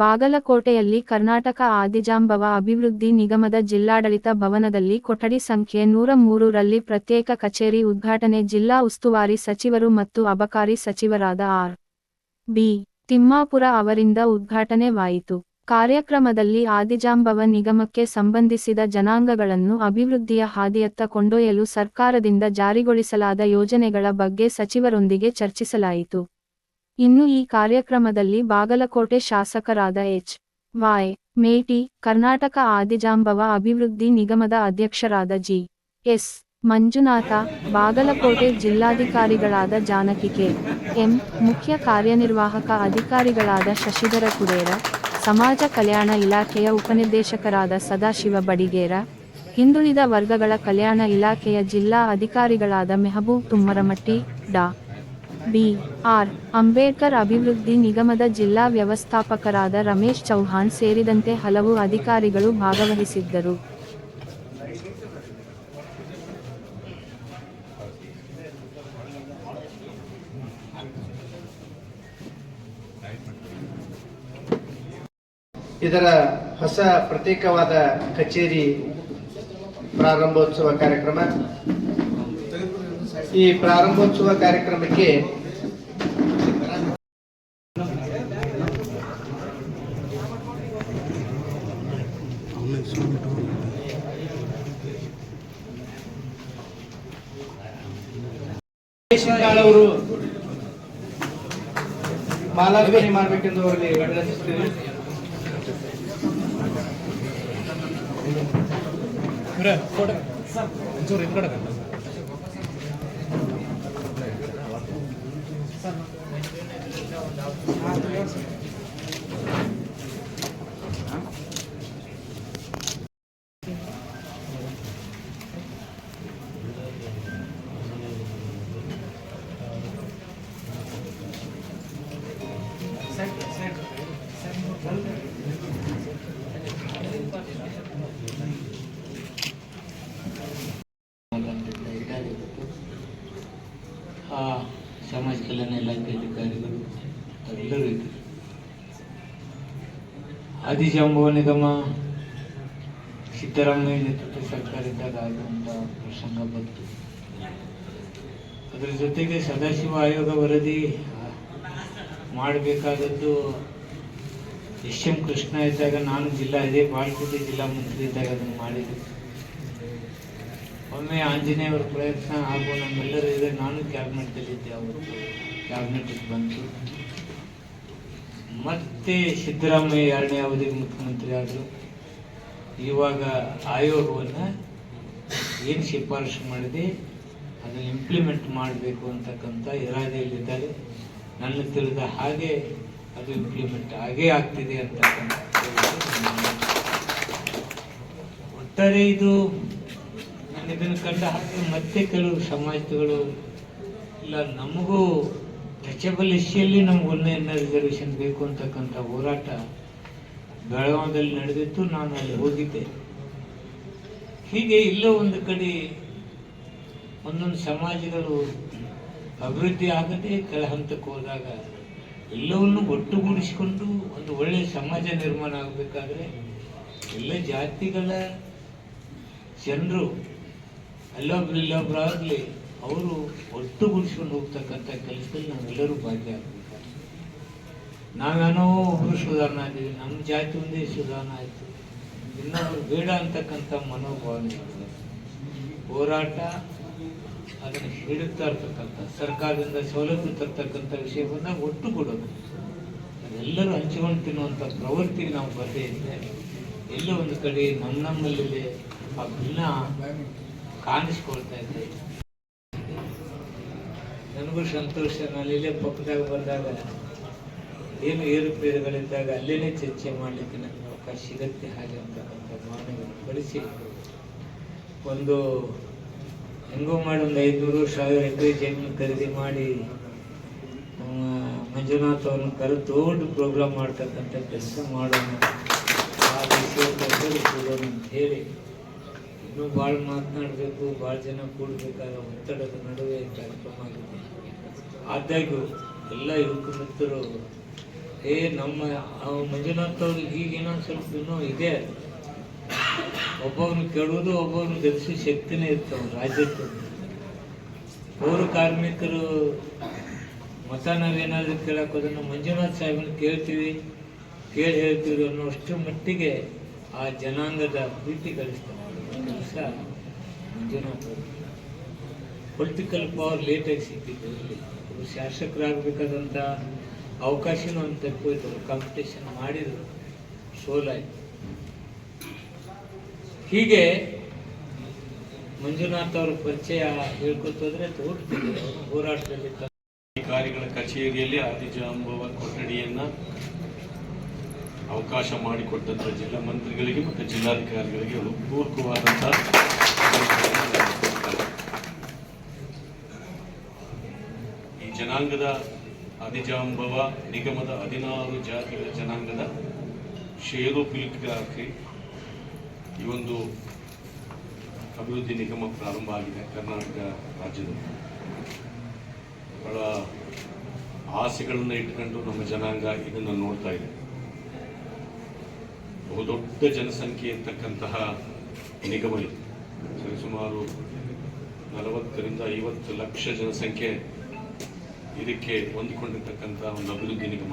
ಬಾಗಲಕೋಟೆಯಲ್ಲಿ ಕರ್ನಾಟಕ ಆದಿಜಾಂಬವ ಅಭಿವೃದ್ಧಿ ನಿಗಮದ ಜಿಲ್ಲಾಡಳಿತ ಭವನದಲ್ಲಿ ಕೊಠಡಿ ಸಂಖ್ಯೆ ನೂರ ಮೂರರಲ್ಲಿ ಪ್ರತ್ಯೇಕ ಕಚೇರಿ ಉದ್ಘಾಟನೆ ಜಿಲ್ಲಾ ಉಸ್ತುವಾರಿ ಸಚಿವರು ಮತ್ತು ಅಬಕಾರಿ ಸಚಿವರಾದ ಆರ್. ಬಿ. ತಿಮ್ಮಾಪುರ ಅವರಿಂದ ಉದ್ಘಾಟನೆವಾಯಿತು. ಕಾರ್ಯಕ್ರಮದಲ್ಲಿ ಆದಿಜಾಂಬವ ನಿಗಮಕ್ಕೆ ಸಂಬಂಧಿಸಿದ ಜನಾಂಗಗಳನ್ನು ಅಭಿವೃದ್ಧಿಯ ಹಾದಿಯತ್ತ ಕೊಂಡೊಯ್ಯಲು ಸರ್ಕಾರದಿಂದ ಜಾರಿಗೊಳಿಸಲಾದ ಯೋಜನೆಗಳ ಬಗ್ಗೆ ಸಚಿವರೊಂದಿಗೆ ಚರ್ಚಿಸಲಾಯಿತು. ಇನ್ನು ಈ ಕಾರ್ಯಕ್ರಮದಲ್ಲಿ ಬಾಗಲಕೋಟೆ ಶಾಸಕರಾದ ಎಚ್. ವಾಯ್ ಮೇಟಿ, ಕರ್ನಾಟಕ ಆದಿಜಾಂಬವ ಅಭಿವೃದ್ಧಿ ನಿಗಮದ ಅಧ್ಯಕ್ಷರಾದ ಜಿ. ಎಸ್. ಮಂಜುನಾಥ, ಬಾಗಲಕೋಟೆ ಜಿಲ್ಲಾಧಿಕಾರಿಗಳಾದ ಜಾನಕಿ ಕೆ. ಎಂ. ಮುಖ್ಯ ಕಾರ್ಯನಿರ್ವಾಹಕ ಅಧಿಕಾರಿಗಳಾದ ಶಶಿಧರ ಕುಡೇರ ಸಮಾಜ ಕಲ್ಯಾಣ ಇಲಾಖೆಯ ಉಪನಿರ್ದೇಶಕರಾದ ಸದಾಶಿವ ಬಡಿಗೇರ, ಹಿಂದುಳಿದ ವರ್ಗಗಳ ಕಲ್ಯಾಣ ಇಲಾಖೆಯ ಜಿಲ್ಲಾ ಅಧಿಕಾರಿಗಳಾದ ಮೆಹಬೂಬ್ ತುಮ್ಮರಮಟ್ಟಿ, ಡಾ. ಬಿ. ಆರ್. ಅಂಬೇಡ್ಕರ್ ಅಭಿವೃದ್ಧಿ ನಿಗಮದ ಜಿಲ್ಲಾ ವ್ಯವಸ್ಥಾಪಕರಾದ ರಮೇಶ್ ಚೌಹಾಣ್ ಸೇರಿದಂತೆ ಹಲವು ಅಧಿಕಾರಿಗಳು ಭಾಗವಹಿಸಿದ್ದರು. ಇದರ ಹೊಸ ಪ್ರತ್ಯೇಕವಾದ ಕಚೇರಿ ಪ್ರಾರಂಭೋತ್ಸವ ಕಾರ್ಯಕ್ರಮ. ಈ ಪ್ರಾರಂಭೋತ್ಸವ ಕಾರ್ಯಕ್ರಮಕ್ಕೆ ಅವರು ಮಾಲಾರ್ಪಣೆ ಮಾಡಬೇಕೆಂದು ಅವರಲ್ಲಿ ವಿನಂತಿಸುತ್ತೇವೆ ಇದ್ದಾರೆ ಇವತ್ತು. ಆ ಸಮಾಜ ಕಲ್ಯಾಣ ಇಲಾಖೆ ಅಧಿಕಾರಿಗಳು ಎಲ್ಲರೂ ಇದ್ದರು ಆದಿಜಾಂಬವ ನಿಗಮ, ಸಿದ್ದರಾಮಯ್ಯ ನೇತೃತ್ವ ಸರ್ಕಾರ ಇದ್ದಾಗ ಪ್ರಸಂಗ ಬಂತು. ಅದರ ಜೊತೆಗೆ ಸದಾಶಿವ ಆಯೋಗ ವರದಿ ಮಾಡಬೇಕಾದದ್ದು ಎಸ್ ಎಂ ಕೃಷ್ಣ ಇದ್ದಾಗ ನಾನು ಜಿಲ್ಲಾ ಇದೇ ಬಾಲ್ಕೋಟೆ ಜಿಲ್ಲಾ ಮಂತ್ರಿ ಇದ್ದಾಗ ಅದನ್ನು ಮಾಡಿದೆ ಒಮ್ಮೆ ಆಂಜನೇಯವರ ಪ್ರಯತ್ನ ಹಾಗೂ ನಮ್ಮೆಲ್ಲರೂ ಇದೆ ನಾನು ಇದ್ದೆ ಅವರು ಕ್ಯಾಬಿನೆಟ್ ಬಂತು. ಮತ್ತೆ ಸಿದ್ದರಾಮಯ್ಯ ಎರಡನೇ ಅವಧಿಗೆ ಮುಖ್ಯಮಂತ್ರಿ ಆದರು. ಇವಾಗ ಆಯೋಗವನ್ನು ಏನು ಶಿಫಾರಸು ಮಾಡಿದೆ, ಅದನ್ನು ಇಂಪ್ಲಿಮೆಂಟ್ ಮಾಡಬೇಕು ಅಂತಕ್ಕಂಥ ಇರಾದೆಯಲ್ಲಿದ್ದಾರೆ. ನನ್ನ ತಿಳಿದ ಹಾಗೆ ಅದು ಇಂಪ್ಲಿಮೆಂಟ್ ಆಗೇ ಆಗ್ತಿದೆ ಅಂತಕ್ಕಂಥ ಒಟ್ಟಾರೆ ಇದು ನಾನು ಇದನ್ನು ಕಂಡ ಹಾಗೆ ಮತ್ತೆ ಕೆಲವು ಸಮಾಜಗಳು ಇಲ್ಲ ನಮಗೂ ಟಚಬಲ್ ನಮ್ಗೆ ಒಂದೇ ರಿಸರ್ವೇಷನ್ ಬೇಕು ಅಂತಕ್ಕಂಥ ಹೋರಾಟ ಬೆಳಗಾವದಲ್ಲಿ ನಡೆದಿತ್ತು. ನಾನು ಅಲ್ಲಿ ಹೋಗಿದ್ದೆ. ಹೀಗೆ ಇಲ್ಲೋ ಒಂದು ಕಡೆ ಒಂದೊಂದು ಸಮಾಜಗಳು ಅಭಿವೃದ್ಧಿ ಆಗದೆ ಕೆಳ ಹಂತಕ್ಕೆ ಹೋದಾಗ ಎಲ್ಲವನ್ನು ಒಟ್ಟುಗೂಡಿಸಿಕೊಂಡು ಒಂದು ಒಳ್ಳೆಯ ಸಮಾಜ ನಿರ್ಮಾಣ ಆಗಬೇಕಾದ್ರೆ ಎಲ್ಲ ಜಾತಿಗಳ ಜನರು ಅಲ್ಲೊಬ್ರು ಇಲ್ಲೊಬ್ರು ಆಗಲಿ ಅವರು ಒಟ್ಟುಗೂಡಿಸ್ಕೊಂಡು ಹೋಗ್ತಕ್ಕಂಥ ಕೆಲಸದಲ್ಲಿ ನಾವೆಲ್ಲರೂ ಭಾಗಿಯಾಗಬೇಕಾಗ್ತದೆ ನಾವೇನೋ ಒಬ್ಬರು ಸುಧಾರಣೆ ಆಗಿದ್ದೀವಿ ನಮ್ಮ ಜಾತಿ ಒಂದೇ ಸುಧಾರಣೆ ಆಯಿತು. ಇನ್ನೊಬ್ರು ಬೇಡ ಅಂತಕ್ಕಂಥ ಮನೋಭಾವನೆ. ಹೋರಾಟ ಅದನ್ನು ಹಿಡುತ್ತಾ ಇರ್ತಕ್ಕಂಥ, ಸರ್ಕಾರದಿಂದ ಸೌಲಭ್ಯ ತರ್ತಕ್ಕಂಥ ವಿಷಯ ಬಂದಾಗ ಒಟ್ಟುಗೂಡೋದು ಅದೆಲ್ಲರೂ ಹಂಚಿಕೊಂಡು ತಿನ್ನುವಂಥ ಪ್ರವೃತ್ತಿಗೆ ನಾವು ಬರದೇ ಇದ್ದರೆ ಎಲ್ಲೋ ಒಂದು ಕಡೆ ನಮ್ಮ ನಮ್ಮಲ್ಲಿದೆ ಆ ಭಿನ್ನ ಕಾಣಿಸ್ಕೊಳ್ತಾ ಇದೆ ನನಗೂ ಸಂತೋಷ. ನಾನು ಇಲ್ಲೇ ಪಕ್ಕದಾಗ ಬಂದಾಗ, ಏನು ಏರುಪೇರುಗಳಿದ್ದಾಗ ಅಲ್ಲೇ ಚರ್ಚೆ ಮಾಡಲಿಕ್ಕೆ ನನಗೆ ಅವಕಾಶ ಸಿಗುತ್ತೆ ಹಾಗೆ ಅಂತಕ್ಕಂಥ ಭಾವನೆಗಳನ್ನು ಬಳಸಿ. ಒಂದು ಹೆಂಗೋ ಮಾಡಿ ಒಂದು ಐದುನೂರು ಸಾವಿರ ಎಕರೆ ಜಮೀನು ಖರೀದಿ ಮಾಡಿ ಮಂಜುನಾಥ್ ಅವ್ರನ್ನ ಕರೆದು ದೊಡ್ಡ ಪ್ರೋಗ್ರಾಮ್ ಮಾಡ್ತಕ್ಕಂಥ ಕೆಲಸ ಮಾಡೋಣ. ಆ ಕೊಡೋಣ ಅಂತ ಹೇಳಿ. ಇನ್ನೂ ಭಾಳ ಮಾತನಾಡಬೇಕು, ಭಾಳ ಜನ ಕೂಡಬೇಕಾದ ಒತ್ತಡದ ನಡುವೆ ಕಾರ್ಯಕ್ರಮ ಆಗಿದೆ. ಆದಾಗ್ಯೂ ಎಲ್ಲ ಯುವಕ ಮಿತ್ರರು, ಏ, ನಮ್ಮ ಮಂಜುನಾಥ್ ಅವ್ರಿಗೆ ಈಗ ಇನ್ನೊಂದು ಸ್ವಲ್ಪ ಇನ್ನೂ ಇದೆ. ಒಬ್ಬವನ್ನು ಕೇಳುವುದು ಒಬ್ಬವನ್ನು ಗೆಲ್ಲಿಸೋ ಶಕ್ತಿನೇ ಇರ್ತವೆ ರಾಜ್ಯಕ್ಕೆ. ಪೌರ ಕಾರ್ಮಿಕರು, ಮತ ನಾವೇನಾದರೂ ನಾವು ಮಂಜುನಾಥ್ ಸಾಹೇಬನ ಕೇಳ್ತೀವಿ, ಕೇಳಿ ಹೇಳ್ತೀವಿ ಅನ್ನೋಷ್ಟು ಮಟ್ಟಿಗೆ ಆ ಜನಾಂಗದ ಪ್ರೀತಿ ಗಳಿಸ್ತಾರೆ. ಅವರು ಪೊಲಿಟಿಕಲ್ ಪವರ್ ಲೇಟಾಗಿ ಸಿಕ್ಕಿತ್ತು ಇಲ್ಲಿ. ಅವರು ಶಾಸಕರಾಗಬೇಕಾದಂಥ ಅವಕಾಶನೂ ಅಂತ ತಪ್ಪೋಯ್ತು ಕಾಂಪಿಟೇಷನ್ ಮಾಡಿದರು. ಸೋಲಾಯ್ತು ಹೀಗೆ ಮಂಜುನಾಥ್ ಅವರ ಪರಿಚಯ ಹೇಳ್ಕೊತೋದ್ರೆ ಹೋರಾಟದಲ್ಲಿ ಅಧಿಕಾರಿಗಳ ಕಚೇರಿಯಲ್ಲಿ ಆದಿಜಾಂಬವ ಕೊಠಡಿಯನ್ನ ಅವಕಾಶ ಮಾಡಿಕೊಟ್ಟಂಥ ಜಿಲ್ಲಾ ಮಂತ್ರಿಗಳಿಗೆ ಮತ್ತು ಜಿಲ್ಲಾಧಿಕಾರಿಗಳಿಗೆ ಹೃತ್ಪೂರ್ವಕವಾದಂತಹ ಈ ಜನಾಂಗದ ಅಧಿಜಾಂಬವ ನಿಗಮದ ಹದಿನಾರು ಜಾತಿಗಳ ಜನಾಂಗದ ಷೇರು ಪಿಲ್ಗಾಗಿ ಈ ಒಂದು ಅಭಿವೃದ್ಧಿ ನಿಗಮ ಪ್ರಾರಂಭ ಆಗಿದೆ ಕರ್ನಾಟಕ ರಾಜ್ಯದಲ್ಲಿ. ಬಹಳ ಆಸೆಗಳನ್ನು ಇಟ್ಕೊಂಡು ನಮ್ಮ ಜನಾಂಗ ಇದನ್ನು ನೋಡ್ತಾ ಇದೆ. ಬಹುದೊಡ್ಡ ಜನಸಂಖ್ಯೆ ಇರ್ತಕ್ಕಂತಹ ನಿಗಮ ಇದು ಸರಿಸುಮಾರು ನಲವತ್ತರಿಂದ ಐವತ್ತು ಲಕ್ಷ ಜನಸಂಖ್ಯೆ ಇದಕ್ಕೆ ಹೊಂದಿಕೊಂಡಿರ್ತಕ್ಕಂತಹ ಒಂದು ಅಭಿವೃದ್ಧಿ ನಿಗಮ.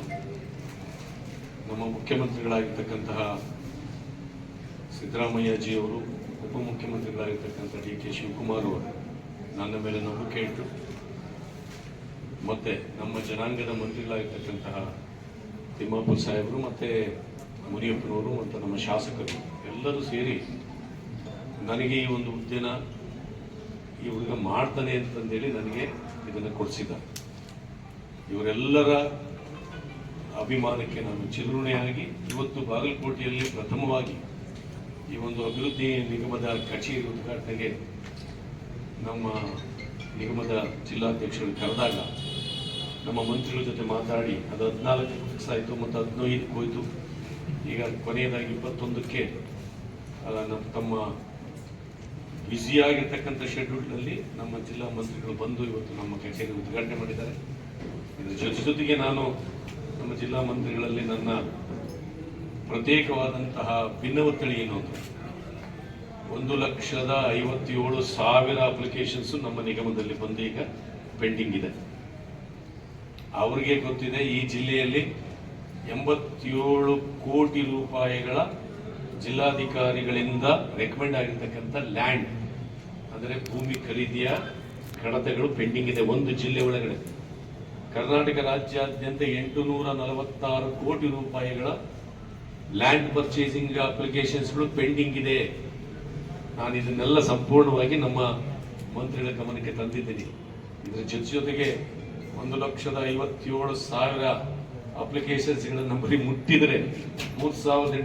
ನಮ್ಮ ಮುಖ್ಯಮಂತ್ರಿಗಳಾಗಿರ್ತಕ್ಕಂತಹ ಸಿದ್ದರಾಮಯ್ಯಜಿಯವರು, ಉಪಮುಖ್ಯಮಂತ್ರಿಗಳಾಗಿರ್ತಕ್ಕಂಥ ಡಿ ಕೆ ಶಿವಕುಮಾರ್ ಅವರು ನನ್ನ ಮೇಲೆ ನಂಬಿಕೆ ಇಟ್ಟು ಮತ್ತೆ ನಮ್ಮ ಜನಾಂಗದ ಮಂತ್ರಿಗಳಾಗಿರ್ತಕ್ಕಂತಹ ತಿಮ್ಮಾಪುರ್ ಸಾಹೇಬರು ಮತ್ತೆ ಮುನಿಯಪ್ಪನವರು ಮತ್ತು ನಮ್ಮ ಶಾಸಕರು ಎಲ್ಲರೂ ಸೇರಿ ನನಗೆ ಈ ಒಂದು ಹುದ್ದೆನ ಈ ಹುಡುಗ ಮಾಡ್ತಾನೆ ಅಂತಂದೇಳಿ ನನಗೆ ಇದನ್ನು ಕೊಡಿಸಿದ್ದಾರೆ. ಇವರೆಲ್ಲರ ಅಭಿಮಾನಕ್ಕೆ ನಾನು ಚಿರುಣೆಯಾಗಿ ಇವತ್ತು ಬಾಗಲಕೋಟೆಯಲ್ಲಿ ಪ್ರಥಮವಾಗಿ ಈ ಒಂದು ಅಭಿವೃದ್ಧಿ ನಿಗಮದ ಕಚೇರಿ ಉದ್ಘಾಟನೆಗೆ ನಮ್ಮ ನಿಗಮದ ಜಿಲ್ಲಾಧ್ಯಕ್ಷರು ಕರೆದಾಗ ನಮ್ಮ ಮಂತ್ರಿಗಳ ಜೊತೆ ಮಾತಾಡಿ ಅದು ಹದಿನಾಲ್ಕು ಫಿಕ್ಸ್ ಆಯಿತು ಮತ್ತು ಹದಿನೈದಕ್ಕೆ ಹೋಯಿತು. ಈಗ ಕೊನೆಯದಾಗಿ ಇಪ್ಪತ್ತೊಂದಕ್ಕೆ ನಮ್ಮ ತಮ್ಮ ಬ್ಯುಸಿಯಾಗಿರ್ತಕ್ಕಂಥ ಶೆಡ್ಯೂಲ್ನಲ್ಲಿ ನಮ್ಮ ಜಿಲ್ಲಾ ಮಂತ್ರಿಗಳು ಬಂದು ಇವತ್ತು ನಮ್ಮ ಕಚೇರಿ ಉದ್ಘಾಟನೆ ಮಾಡಿದ್ದಾರೆ. ಇದರ ಜೊತೆ ಜೊತೆಗೆ ನಾನು ನಮ್ಮ ಜಿಲ್ಲಾ ಮಂತ್ರಿಗಳಲ್ಲಿ ನನ್ನ ಪ್ರತ್ಯೇಕವಾದಂತಹ ಭಿನ್ನವತ್ತಳಿ ಏನು ಅಂತ. ಒಂದು ಲಕ್ಷದ ಐವತ್ತೇಳು ಸಾವಿರ ಅಪ್ಲಿಕೇಶನ್ಸ್ ನಮ್ಮ ನಿಗಮದಲ್ಲಿ ಬಂದು ಈಗ ಪೆಂಡಿಂಗ್ ಇದೆ. ಅವ್ರಿಗೆ ಗೊತ್ತಿದೆ ಈ ಜಿಲ್ಲೆಯಲ್ಲಿ ಎಂಬತ್ತೇಳು ಕೋಟಿ ರೂಪಾಯಿಗಳ ಜಿಲ್ಲಾಧಿಕಾರಿಗಳಿಂದ ರೆಕಮೆಂಡ್ ಆಗಿರ್ತಕ್ಕಂಥ ಲ್ಯಾಂಡ್ ಅಂದರೆ ಭೂಮಿ ಖರೀದಿಯ ಕಡತಗಳು ಪೆಂಡಿಂಗ್ ಇದೆ ಒಂದು ಜಿಲ್ಲೆ ಒಳಗಡೆ. ಕರ್ನಾಟಕ ರಾಜ್ಯಾದ್ಯಂತ ಎಂಟು ನೂರ ನಲವತ್ತಾರು ಕೋಟಿ ರೂಪಾಯಿಗಳ ಲ್ಯಾಂಡ್ ಪರ್ಚೇಸಿಂಗ್ ಅಪ್ಲಿಕೇಶನ್ಸ್ಗಳು ಪೆಂಡಿಂಗ್ ಇದೆ. ನಾನು ಇದನ್ನೆಲ್ಲ ಸಂಪೂರ್ಣವಾಗಿ ನಮ್ಮ ಮಂತ್ರಿಗಳ ಗಮನಕ್ಕೆ ತಂದಿದ್ದೀನಿ. ಇದರ ಜೊತೆ ಜೊತೆಗೆ ಒಂದು ಲಕ್ಷದ ಐವತ್ತೇಳು ಸಾವಿರ ಅಪ್ಲಿಕೇಶನ್ಸ್ಗಳನ್ನು ಬರೀ ಮುಟ್ಟಿದರೆ ಮೂರು ಸಾವಿರದ